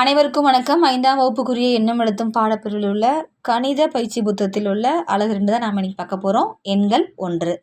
அனைவருக்கும் வணக்கம். ஐந்தாம் வகுப்புக்குரிய எண்ணம் எழுத்தும் பாடப்பிரிவில் உள்ள கணித பயிற்சி புத்தகத்தில் உள்ள அழகு ரெண்டு தான் நாம் இன்னைக்கு பார்க்க போகிறோம் எண்கள் ஒன்று.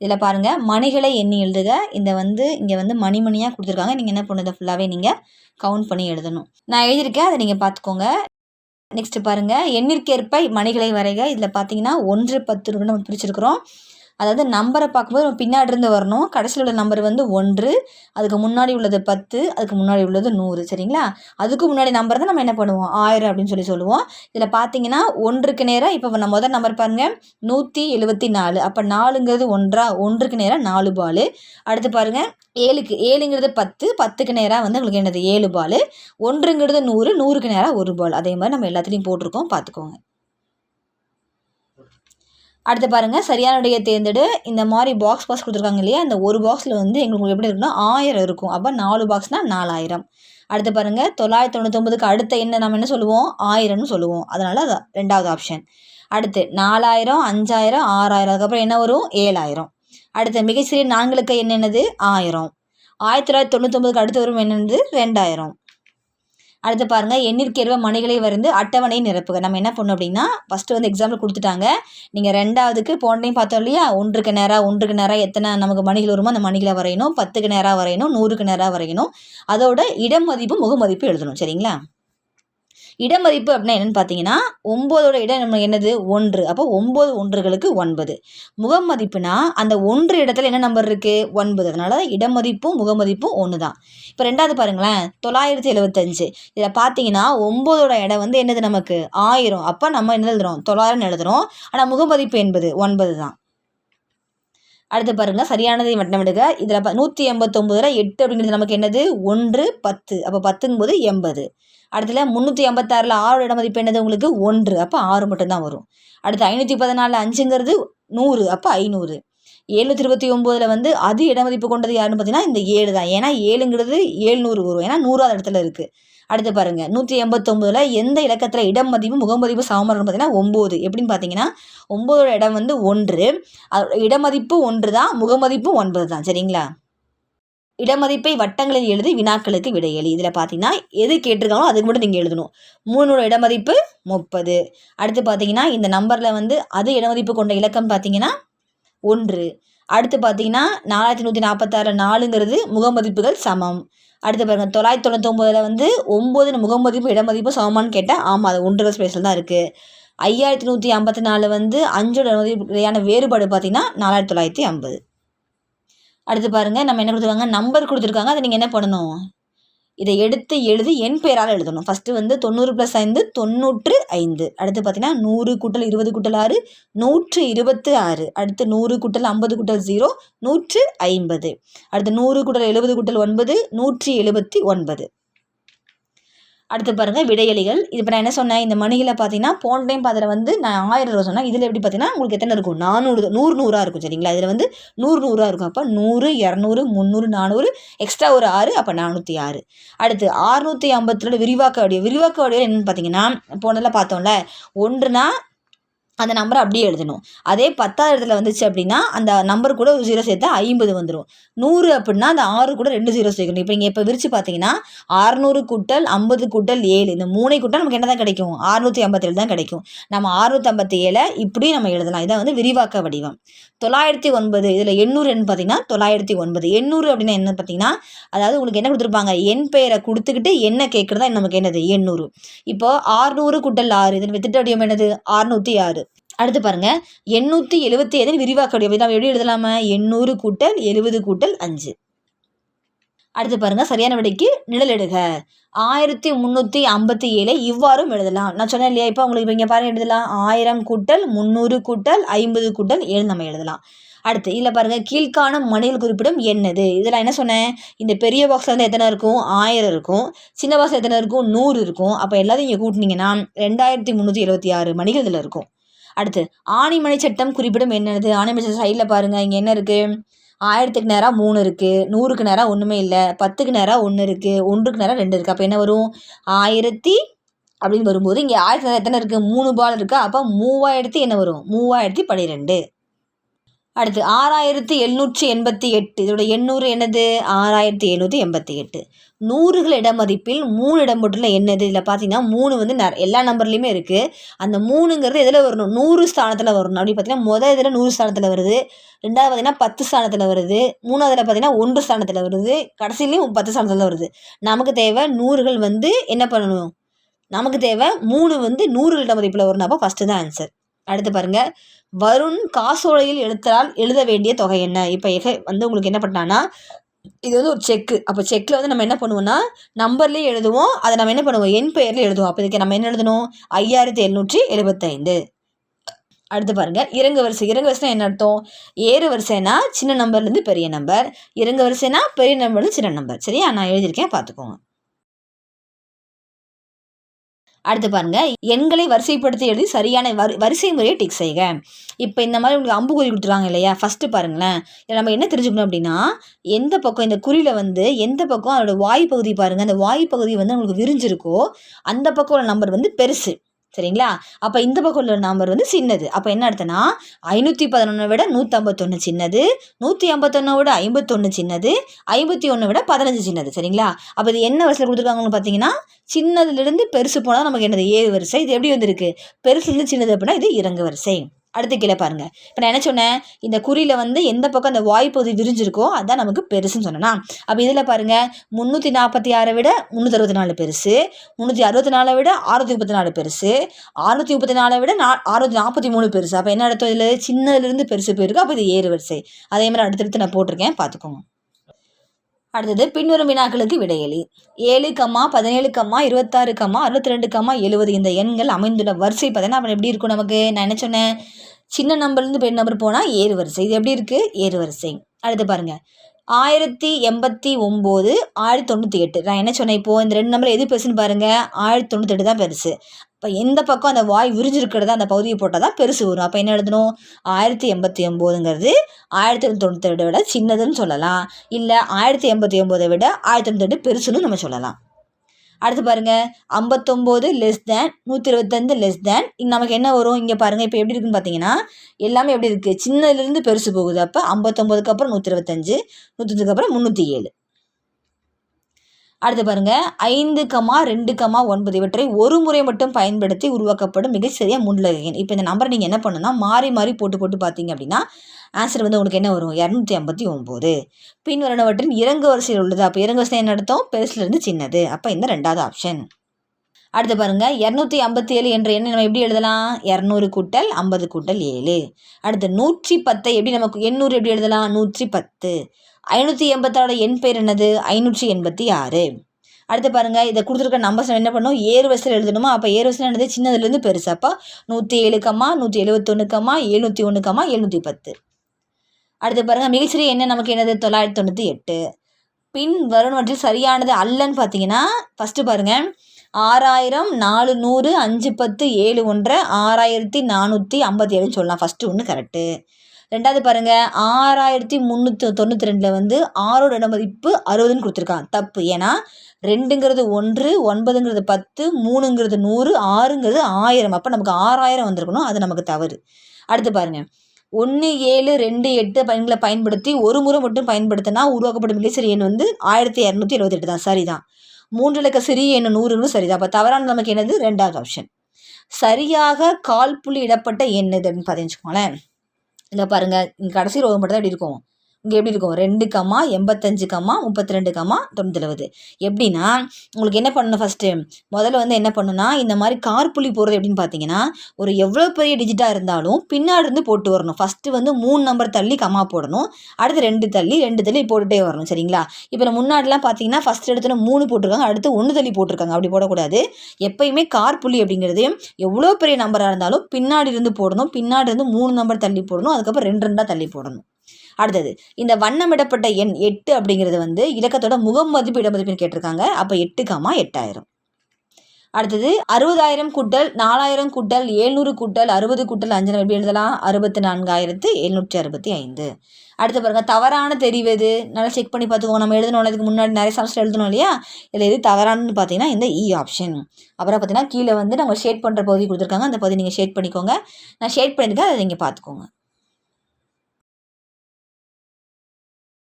இதில் பாருங்கள் மணிகளை எண்ணி எழுதுக. இந்த வந்து இங்கே வந்து மணி மணியாக கொடுத்துருக்காங்க. நீங்கள் என்ன பண்ணுறது ஃபுல்லாகவே நீங்கள் கவுண்ட் பண்ணி எழுதணும். நான் எழுதியிருக்கேன் அதை நீங்கள் பார்த்துக்கோங்க. நெக்ஸ்ட்டு பாருங்கள் எண்ணிற்கேற்ப மணிகளை வரைக. இதில் பார்த்தீங்கன்னா ஒன்று பத்து நம்ம பிரிச்சிருக்கிறோம். அதாவது நம்பரை பார்க்கும்போது நம்ம பின்னாடி இருந்து வரணும். கடைசியில் உள்ள நம்பர் வந்து ஒன்று அதுக்கு முன்னாடி உள்ளது பத்து அதுக்கு முன்னாடி உள்ளது நூறு சரிங்களா? அதுக்கு முன்னாடி நம்பர் தான் நம்ம என்ன பண்ணுவோம்? ஆயிரம் அப்படின்னு சொல்லி சொல்லுவோம். இதில் பார்த்தீங்கன்னா ஒன்றுக்கு நேராக இப்போ நம்ம முதல் நம்பர் பாருங்கள் நூற்றி எழுபத்தி நாலு. அப்போ நாலுங்கிறது ஒன்றா ஒன்றுக்கு நேராக நாலு பால். அடுத்து பாருங்கள் ஏழுக்கு ஏழுங்கிறது பத்து பத்துக்கு நேராக வந்து உங்களுக்கு என்னது? ஏழு பால். ஒன்றுங்கிறது நூறு நூறுக்கு நேராக ஒரு பால். அதே மாதிரி நம்ம எல்லாத்துலேயும் போட்டிருக்கோம். பார்த்துக்கோங்க அடுத்து பாருங்கள் சரியான தேர்ந்தெடு. இந்த மாதிரி பாக்ஸ் பாக்ஸ் கொடுத்துருக்காங்க இல்லையா? அந்த ஒரு பாக்ஸில் வந்து எங்களுக்கு எப்படி இருக்குன்னா ஆயிரம் இருக்கும். அப்போ நாலு பாக்ஸ்னால் நாலாயிரம். அடுத்து பாருங்கள் தொள்ளாயிரத்தி தொண்ணூத்தொம்பதுக்கு அடுத்த என்ன நம்ம என்ன சொல்லுவோம்? ஆயிரம்னு சொல்லுவோம். அதனால் அது ரெண்டாவது ஆப்ஷன் அடுத்து நாலாயிரம் அஞ்சாயிரம் ஆறாயிரம். அதுக்கப்புறம் என்ன வரும்? ஏழாயிரம். அடுத்து மிகச்சிறிய நான்களுக்கு என்னென்னது ஆயிரம். ஆயிரத்தி தொள்ளாயிரத்தி தொண்ணூத்தொம்பதுக்கு அடுத்து வரும் என்னென்னது ரெண்டாயிரம். அடுத்து பாருங்கள் எண்ணிற்கேற்ப மணிகளை வந்து அட்டவணை நிரப்புக. நம்ம என்ன பண்ணோம் அப்படின்னா ஃபஸ்ட்டு வந்து எக்ஸாம்பிள் கொடுத்துட்டாங்க. நீங்கள் ரெண்டாவதுக்கு போன்றையும் பார்த்தோம் இல்லையா? ஒன்றுக்கு நேராக ஒன்றுக்கு நேராக எத்தனை நமக்கு மணிகள் வருமோ அந்த மணிகளை வரையணும். பத்துக்கு நேராக வரையணும் நூறுக்கு நேராக வரையணும். அதோட இடம் மதிப்பு முகமதிப்பு எழுதணும். சரிங்களா? இடமதிப்பு அப்படின்னா என்னென்னு பார்த்தீங்கன்னா ஒம்போதோட இடம் நம்ம என்னது? ஒன்று. அப்போ ஒம்பது ஒன்றுகளுக்கு ஒன்பது. முகமதிப்புனா அந்த ஒன்று இடத்துல என்ன நம்பர் இருக்குது ஒன்பது. அதனால் இடமதிப்பும் முகமதிப்பும் ஒன்று தான் இப்போ ரெண்டாவது பாருங்களேன். தொள்ளாயிரத்தி எழுபத்தஞ்சு இதில் பார்த்தீங்கன்னா ஒம்போதோட இடம் வந்து என்னது நமக்கு? ஆயிரம். அப்போ நம்ம என்ன எழுதுகிறோம் தொள்ளாயிரம் எழுதுகிறோம் ஆனால் முகமதிப்பு என்பது ஒன்பது தான் அடுத்து பாருங்கள் சரியானதை மட்டும் எடுக்க. இதில் நூற்றி எண்பத்தொம்பதுல எட்டு அப்படிங்கிறது நமக்கு என்னது? ஒன்று பத்து. அப்போ பத்துங்கும்போது எண்பது. அடுத்துல முந்நூற்றி ஐம்பத்தாறில் ஆறு இட மதிப்பு என்னது உங்களுக்கு? ஒன்று. அப்போ ஆறு மட்டும்தான் வரும். அடுத்து ஐநூற்றி பதினாலில் அஞ்சுங்கிறது நூறு. அப்போ ஐநூறு. எழுநூற்றி இருபத்தி ஒம்போதில் வந்து அது இடமதிப்பு கொண்டது யாருன்னு பார்த்தீங்கன்னா இந்த ஏழு தான். ஏன்னா ஏழுங்கிறது ஏழ்நூறு வரும். ஏன்னா நூறாவது இடத்துல இருக்குது அடுத்து பாருங்கள் நூற்றி எண்பத்தொம்போதில் எந்த இலக்கத்தில் இடம் மதிப்பு முகமதிப்பு சமமரம் பார்த்தீங்கன்னா ஒம்பது. எப்படின்னு பார்த்தீங்கன்னா ஒம்போதோட இடம் வந்து ஒன்று. இடமதிப்பு ஒன்று தான் முகமதிப்பு ஒன்பது தான். சரிங்களா? இடமதிப்பை வட்டங்களில் எழுதி வினாக்களுக்கு விடையளி இதில் பார்த்தீங்கன்னா எது கேட்டிருக்காங்களோ அதுக்கு மட்டும் நீங்கள் எழுதணும். மூணோட இடமதிப்பு முப்பது. அடுத்து பார்த்தீங்கன்னா இந்த நம்பரில் வந்து அது இடமதிப்பு கொண்ட இலக்கம் பார்த்தீங்கன்னா ஒன்று. அடுத்து பார்த்தீங்கன்னா நாலாயிரத்தி நூற்றி நாற்பத்தாறு நாலுங்கிறது முகமதிப்புகள் சமம். அடுத்து பாருங்கள் தொள்ளாயிரத்தி தொண்ணூத்தொம்பதில் வந்து ஒம்பது முகமதிப்பு இடமதிப்பு சமமானு கேட்டால் ஆமாம் அது ஒன்றரை ஸ்பேஸில் தான் இருக்குது ஐயாயிரத்தி நூற்றி ஐம்பத்தி நாலு வந்து அஞ்சோட மதிப்பு வேறுபாடு பார்த்தீங்கன்னா நாலாயிரத்தி தொள்ளாயிரத்தி ஐம்பது. அடுத்து பாருங்கள் நம்ம என்ன கொடுத்துருக்காங்க? நம்பர் கொடுத்துருக்காங்க. அதை நீங்கள் என்ன பண்ணணும்? இதை எடுத்து எழுதி என் பெயரால் எழுதணும். ஃபஸ்ட்டு வந்து தொண்ணூறு ப்ளஸ் ஐந்து தொண்ணூற்று ஐந்து. அடுத்து பார்த்தீங்கன்னா நூறு கூட்டல் இருபது கூட்டல் ஆறு நூற்று இருபத்து ஆறு. அடுத்து நூறு கூட்டல் ஐம்பது கூட்டல் ஜீரோ நூற்று ஐம்பது. அடுத்து நூறு கூட்டல் எழுபது கூட்டல் ஒன்பது நூற்றி எழுபத்தி ஒன்பது. அடுத்து பாருங்கள் விடையலிகள் இது இப்போ நான் என்ன சொன்னேன் இந்த மணிகளை பார்த்தீங்கன்னா போன டைம் பார்த்துல வந்து நான் ஆயிரம் ரூபா சொன்னேன். இதில் எப்படி பார்த்தீங்கன்னா உங்களுக்கு எத்தனை இருக்கும்? நானூறு நூறு நூறாக இருக்கும் சரிங்களா? இதில் வந்து நூறு நூறாக இருக்கும். அப்போ நூறு இரநூறு முந்நூறு நானூறு எக்ஸ்ட்ரா ஒரு ஆறு அப்போ நானூற்றி ஆறு. அடுத்து ஆறுநூற்றி ஐம்பத்தி ரெண்டு விரிவாக்க வடிவம். விரிவாக்க வடிவம் என்னென்னு பார்த்தீங்கன்னா போனதில் பார்த்தோம்ல ஒன்றுனா அந்த நம்பரை அப்படியே எழுதணும். அதே பத்தாயிரத்தில் வந்துச்சு அப்படின்னா அந்த நம்பர் கூட ஒரு ஜீரோ சேர்த்தா ஐம்பது வந்துடும் நூறு அப்படின்னா அந்த ஆறு கூட ரெண்டு ஜீரோ சேர்க்கணும். இப்போ இங்கே இப்போ விரித்து பார்த்தீங்கன்னா அறுநூறு கூட்டல் ஐம்பது கூட்டல் ஏழு. இந்த மூணை கூட்டல் நமக்கு என்ன தான் கிடைக்கும்? அறுநூற்றி ஐம்பத்தேழு தான் கிடைக்கும். நம்ம அறுநூற்றி ஐம்பத்தி ஏழை இப்படியும் நம்ம எழுதலாம். இதான் வந்து விரிவாக்க வடிவம். தொள்ளாயிரத்தி ஒன்பது இதில் எண்ணூறு என்ன பார்த்தீங்கன்னா தொள்ளாயிரத்தி ஒன்பது. எண்ணூறு அப்படின்னா என்ன பார்த்தீங்கன்னா அதாவது உங்களுக்கு என்ன கொடுத்துருப்பாங்க? என் பெயரை கொடுத்துக்கிட்டு என்ன கேட்குறதா நமக்கு என்னது? எண்ணூறு. இப்போ ஆறுநூறு கூட்டல் ஆறு இதில் வித்திட்ட வடிவம் என்னது? அறுநூற்றி ஆறு. அடுத்து பாருங்கள் எண்ணூற்றி எழுபத்தி ஏழு விரிவாக்க வடிவம். நம்ம எப்படி எழுதலாமா? எண்ணூறு கூட்டல் எழுபது கூட்டல் அஞ்சு. அடுத்து பாருங்க சரியான விடைக்கு நிழலிடுக ஆயிரத்தி முந்நூற்றி ஐம்பத்தி ஏழை இவ்வாறும் எழுதலாம். நான் சொன்னேன் இல்லையா? இப்போ உங்களுக்கு இங்கே பாருங்கள் எழுதலாம். ஆயிரம் கூட்டல் முந்நூறு கூட்டல் ஐம்பது கூட்டல் ஏழு நம்ம எழுதலாம். அடுத்து இதில் பாருங்கள் கீழ்காணும் மணிகள் குறிப்பிடும் என்னது? இதில் என்ன சொன்னேன்? இந்த பெரிய பாக்ஸில் வந்து எத்தனை இருக்கும்? ஆயிரம் இருக்கும். சின்ன பாக்ஸில் எத்தனை இருக்கும்? நூறு இருக்கும். அப்போ எல்லாத்தையும் இங்கே கூட்டினீங்கன்னா ரெண்டாயிரத்தி முந்நூற்றி எழுபத்தி ஆறு மணிகள் இதில் இருக்கும். அடுத்து ஆணிமனை சட்டம் குறிப்பிடும் என்னது? ஆணிமனை சட்டம் சைடில் பாருங்கள் இங்கே என்ன இருக்குது ஆயிரத்துக்கு நேராக மூணு இருக்குது நூறுக்கு நேராக ஒன்றுமே இல்லை பத்துக்கு நேராக ஒன்று இருக்குது ஒன்றுக்கு நேராக ரெண்டு இருக்குது அப்போ என்ன வரும்? ஆயிரத்தி அப்படின்னு வரும்போது இங்கே ஆயிரத்தி எத்தனை இருக்குது மூணு பால் இருக்குது அப்போ மூவாயிரத்தி என்ன வரும்? மூவாயிரத்தி பன்னிரெண்டு. அடுத்து ஆறாயிரத்து எழுநூற்றி எண்பத்தி எட்டு. இதோட எண்ணூறு என்னது? ஆறாயிரத்தி எழுநூற்றி எண்பத்தி எட்டு. நூறுகள் இடமதிப்பில் மூணு இடம் போட்டுள்ள என்னது? இதில் பார்த்தீங்கன்னா மூணு வந்து ந எல்லா நம்பர்லேயுமே இருக்குது அந்த மூணுங்கிறது எதில் வரணும்? நூறு ஸ்தானத்தில் வரணும். அப்படி பார்த்தீங்கன்னா முதல் இதில் நூறு ஸ்தானத்தில் வருது. ரெண்டாவது பார்த்தீங்கன்னா பத்து ஸ்தானத்தில் வருது. மூணாவதுல பார்த்தீங்கன்னா ஒன்று ஸ்தானத்தில் வருது. கடைசிலையும் பத்து ஸ்தானத்தில் வருது. நமக்கு தேவை நூறுகள் வந்து என்ன பண்ணணும்? நமக்கு தேவை மூணு வந்து நூறு இடமதிப்பில் வரணும். அப்போ ஃபஸ்ட்டு தான் ஆன்சர் அடுத்து பாருங்கள் வருண் காசோலையில் எழுத்தலால் எழுத வேண்டிய தொகை என்ன? இப்போ எக வந்து உங்களுக்கு என்ன பண்ணான்னா இது வந்து ஒரு செக்கு அப்போ செக்கில் வந்து நம்ம என்ன பண்ணுவோம்னா நம்பர்லேயே எழுதுவோம். அதை நம்ம என்ன பண்ணுவோம்? என் பெயரில் எழுதுவோம். அப்போ இதுக்கு நம்ம என்ன எழுதணும்? ஐயாயிரத்தி எழுநூற்றி எழுபத்தைந்து. அடுத்து பாருங்கள் இறங்கு வரிசை. இறங்கு வரிசைனா என்ன அர்த்தம்? ஏறு வரிசைனா சின்ன நம்பர்லேருந்து பெரிய நம்பர் இறங்கு வரிசைனா பெரிய நம்பர்லேருந்து சின்ன நம்பர் சரியா? நான் எழுதியிருக்கேன். பார்த்துக்கோங்க. அடுத்து பாருங்க எண்களை வரிசைப்படுத்தி எழுதி சரியான வரி வரிசை முறையை டிக் செய்க. இப்போ இந்த மாதிரி உங்களுக்கு அம்பு குறி கொடுத்துருவாங்க இல்லையா? ஃபஸ்ட்டு பாருங்களேன். நம்ம என்ன தெரிஞ்சுக்கணும் அப்படின்னா எந்த பக்கம் இந்த குறியில் வந்து எந்த பக்கம் அதோட வாய் பகுதி பாருங்கள் அந்த வாய் பகுதி வந்து உங்களுக்கு விரிஞ்சிருக்கோ அந்த பக்கம் உள்ள நம்பர் வந்து பெருசு. சரிங்களா? அப்போ இந்த பக்கம் உள்ள நம்பர் வந்து சின்னது. அப்போ என்ன அர்த்தம்னா ஐநூற்றி பதினொன்றை விட நூற்றம்பத்தொன்று சின்னது நூற்றி ஐம்பத்தொன்னை விட ஐம்பத்தொன்று சின்னது ஐம்பத்தி ஒன்று விட பதினஞ்சு சின்னது. சரிங்களா? அப்போ இது என்ன வரிசையில் கொடுத்துருக்காங்கன்னு பார்த்தீங்கன்னா சின்னதுலேருந்து பெருசு போனால் நமக்கு என்னது? ஏழு வரிசை. இது எப்படி வந்திருக்கு? பெருசுலேருந்து சின்னது அப்படின்னா இது இறங்கு வரிசை. அடுத்து கீழே பாருங்கள் இப்போ நான் என்ன சொன்னேன்? இந்த குறியில் வந்து எந்த பக்கம் அந்த வாய்ப்பகுதி விரிஞ்சிருக்கோ அதுதான் நமக்கு பெருசுன்னு சொன்னேன்னா அப்போ இதில் பாருங்கள் முந்நூற்றி நாற்பத்தி ஆறை விட முந்நூற்றி அறுபத்தி நாலு பெருசு முந்நூற்றி அறுபத்தி நாலை விட அறுநூற்றி முப்பத்தி நாலு பெருசு ஆறுநூற்றி முப்பத்தி நாலை விட நா அறுநூற்றி நாற்பத்தி மூணு பெருசு. அப்போ என்ன அடுத்தது இதில்? சின்னதுலேருந்து பெருசு போயிருக்கு அப்போ இது ஏறு வரிசை. அதே மாதிரி அடுத்தடுத்து நான் போட்டிருக்கேன் பார்த்துக்கோங்க அடுத்தது பின்வரும் வினாக்களுக்கு விடையளி. ஏழு கம்மா பதினேழு கம்மா இருபத்தாறு கம்மா அறுபத்தி ரெண்டு கம்மா எழுபது இந்த எண்கள் அமைந்துள்ள வரிசை பார்த்தீங்கன்னா அப்புறம் எப்படி இருக்கும் நமக்கு? நான் என்ன சொன்னேன்? சின்ன நம்பர்லேருந்து பெண் நம்பர் போனால் ஏறு வரிசை. இது எப்படி இருக்குது ஏறு வரிசை. அடுத்து பாருங்கள் ஆயிரத்தி எண்பத்தி ஒம்பது ஆயிரத்தி தொண்ணூற்றி எட்டு. நான் என்ன சொன்னேன் இப்போது இந்த ரெண்டு நம்பர் எது பெருசுன்னு பாருங்கள் ஆயிரத்தி தொண்ணூற்றி எட்டு தான் பெருசு. இப்போ எந்த பக்கம் அந்த வாய் விரிஞ்சிருக்கிறத அந்த பகுதியை போட்டால் தான் பெருசு வரும். அப்போ என்ன எழுதணும்? ஆயிரத்தி எண்பத்தி ஒம்போதுங்கிறது ஆயிரத்தி தொண்ணூற்றி எட்டை விட சின்னதுன்னு சொல்லலாம். இல்லை ஆயிரத்தி எண்பத்தி ஒம்போதை விட ஆயிரத்தி தொண்ணூற்றி எட்டு பெருசுன்னு நம்ம சொல்லலாம். அடுத்து பாருங்கள் ஐம்பத்தொம்போது லெஸ் தேன் நூற்றி இருபத்தஞ்சு லெஸ் தேன் நமக்கு என்ன வரும்? இங்கே பாருங்கள் இப்போ எப்படி இருக்குன்னு பார்த்தீங்கன்னா எல்லாமே எப்படி இருக்குது சின்னதுலேருந்து பெருசு போகுது. அப்போ ஐம்பத்தொம்போதுக்கு அப்புறம் நூற்றி இருபத்தஞ்சு நூற்றஞ்சுக்கு அப்புறம் முந்நூற்றி ஏழு. அடுத்து பாருங்கள் ஐந்து கமா ரெண்டு கமா ஒன்பது இவற்றை ஒரு முறை மட்டும் பயன்படுத்தி உருவாக்கப்படும் மிகச்சிறிய முன்னுலகின் இப்போ இந்த நம்பரை நீங்கள் என்ன பண்ணணும்னா மாறி மாறி போட்டு போட்டு பார்த்தீங்க அப்படின்னா ஆன்சர் வந்து உங்களுக்கு என்ன வரும்? இரநூத்தி ஐம்பத்தி ஒம்பது. பின்வரணவற்றின் இறங்கு வரிசையில் உள்ளது. அப்போ இறங்கு வரிசை என்ன நடத்தும்? பெருசுலேருந்து சின்னது. அப்போ இந்த ரெண்டாவது ஆப்ஷன் அடுத்து பாருங்கள் இரநூத்தி ஐம்பத்தி ஏழு என்ற எண்ணை நம்ம எப்படி எழுதலாம்? இரநூறு கூட்டல் ஐம்பது கூட்டல் ஏழு. அடுத்து நூற்றி பத்தை எப்படி நமக்கு எண்ணூறு எப்படி எழுதலாம்? நூற்றி பத்து. ஐநூற்றி எண்பத்தாறு எண் பேர் என்னது? ஐநூற்றி எண்பத்தி ஆறு. அடுத்து பாருங்கள் இதை கொடுத்துருக்க நம்பர்ஸ் என்ன பண்ணணும்? ஏறு வயசில் எழுதணுமா? அப்போ ஏறு வயசில் என்னது சின்னதுலேருந்து பெருசாப்பா நூற்றி ஏழுக்கம்மா நூற்றி எழுபத்தொன்னுக்கம்மா எழுநூற்றி ஒன்றுக்கம்மா எழுநூற்றி பத்து. அடுத்து பாருங்கள் மிகச்சிறிய என்ன நமக்கு என்னது? தொள்ளாயிரத்தி தொண்ணூற்றி எட்டு. பின் வருணவற்றில் சரியானது அல்லன்னு பார்த்தீங்கன்னா ஃபஸ்ட்டு பாருங்கள் ஆறாயிரம் நாலு நூறு அஞ்சு பத்து ஏழு ஒன்றரை ஆறாயிரத்தி நானூற்றி ஐம்பத்தி ஏழுன்னு சொல்லலாம். ஃபஸ்ட்டு ஒன்று கரெக்டு ரெண்டாவது பாருங்கள் ஆறாயிரத்தி முந்நூற்றி தொண்ணூற்றி ரெண்டில் வந்து ஆறோட இடமதிப்பு அறுபதுன்னு கொடுத்துருக்கான். தப்பு. ஏன்னா ரெண்டுங்கிறது ஒன்று ஒன்பதுங்கிறது பத்து மூணுங்கிறது நூறு ஆறுங்கிறது ஆயிரம். அப்போ நமக்கு ஆறாயிரம் வந்திருக்கணும். அது நமக்கு தவறு. அடுத்து பாருங்கள் ஒன்று ஏழு ரெண்டு எட்டு பயன்களை பயன்படுத்தி ஒரு முறை மட்டும் பயன்படுத்தினா உருவாக்கப்படும் மிகச்சிறிய எண் வந்து ஆயிரத்தி இரநூத்தி எழுபத்தெட்டு தான். சரி தான் மூன்று இலக்க சிறிய எண்ணு நூறுன்னு சரிதான். அப்போ தவறான நமக்கு என்னது? ரெண்டாவது ஆப்ஷன் சரியாக கால் புள்ளி இடப்பட்ட எண் இதுன்னு பார்த்தீங்கன்னு இதில் பாருங்கள் இங்கே கடைசி ரோகம் மட்டும் தான் எப்படி இருக்கும். இங்கே எப்படி இருக்கும்? ரெண்டு கம்மா எண்பத்தஞ்சு கம்மா முப்பத்தி ரெண்டு கம்மா தொண்ணூற்றி எப்படின்னா உங்களுக்கு என்ன பண்ணணும் ஃபஸ்ட்டு முதல்ல வந்து என்ன பண்ணுன்னா இந்த மாதிரி கார்புள்ளி போடுறது எப்படின்னு பார்த்தீங்கன்னா ஒரு எவ்வளோ பெரிய டிஜிட்டாக இருந்தாலும் பின்னாடி இருந்து போட்டு வரணும். ஃபஸ்ட்டு வந்து மூணு நம்பர் தள்ளி கம்மா போடணும். அடுத்து ரெண்டு தள்ளி ரெண்டு தள்ளி போட்டுகிட்டே வரணும் சரிங்களா? இப்போ முன்னாடிலாம் பார்த்தீங்கன்னா ஃபஸ்ட் எடுத்துன்னு மூணு போட்டிருக்காங்க அடுத்து ஒன்று தள்ளி போட்டிருக்காங்க. அப்படி போடக்கூடாது. எப்பயுமே கார்புள்ளி அப்படிங்கிறது எவ்வளோ பெரிய நம்பராக இருந்தாலும் பின்னாடி இருந்து போடணும். பின்னாடி இருந்து மூணு நம்பர் தள்ளி போடணும். அதுக்கப்புறம் ரெண்டு ரெண்டாக தள்ளி போடணும். அடுத்தது இந்த வண்ணமிடப்பட்ட எண் எட்டு அப்படிங்கிறது வந்து இலக்கத்தோட முகம் மதிப்பு இடமதிப்புன்னு கேட்டிருக்காங்க. அப்போ எட்டு காமா எட்டாயிரம். அடுத்தது அறுபதாயிரம் கூட்டல் நாலாயிரம் கூட்டல் ஏழ்நூறு கூட்டல் அறுபது கூட்டல் அஞ்சு எப்படி எழுதலாம்? அறுபத்தி நான்காயிரத்து எழுநூற்றி அறுபத்தி ஐந்து. அடுத்து பாருங்க தவறான தெரிவது நல்லா செக் பண்ணி பார்த்துக்கோங்க. நம்ம எழுதணும் இதுக்கு முன்னாடி நிறைய சமஸ்டர் எழுதணும் இல்லையா? இதில் எது தவறானு பார்த்தீங்கன்னா இந்த e இ ஆப்ஷன் அப்புறம் பார்த்தீங்கன்னா கீழே வந்து நம்ம ஷேட் பண்ணுற பகுதி கொடுத்துருக்காங்க. அந்த பகுதி நீங்கள் ஷேட் பண்ணிக்கோங்க. நான் ஷேட் பண்ணியிருக்கேன் அதை நீங்கள் பார்த்துக்கோங்க.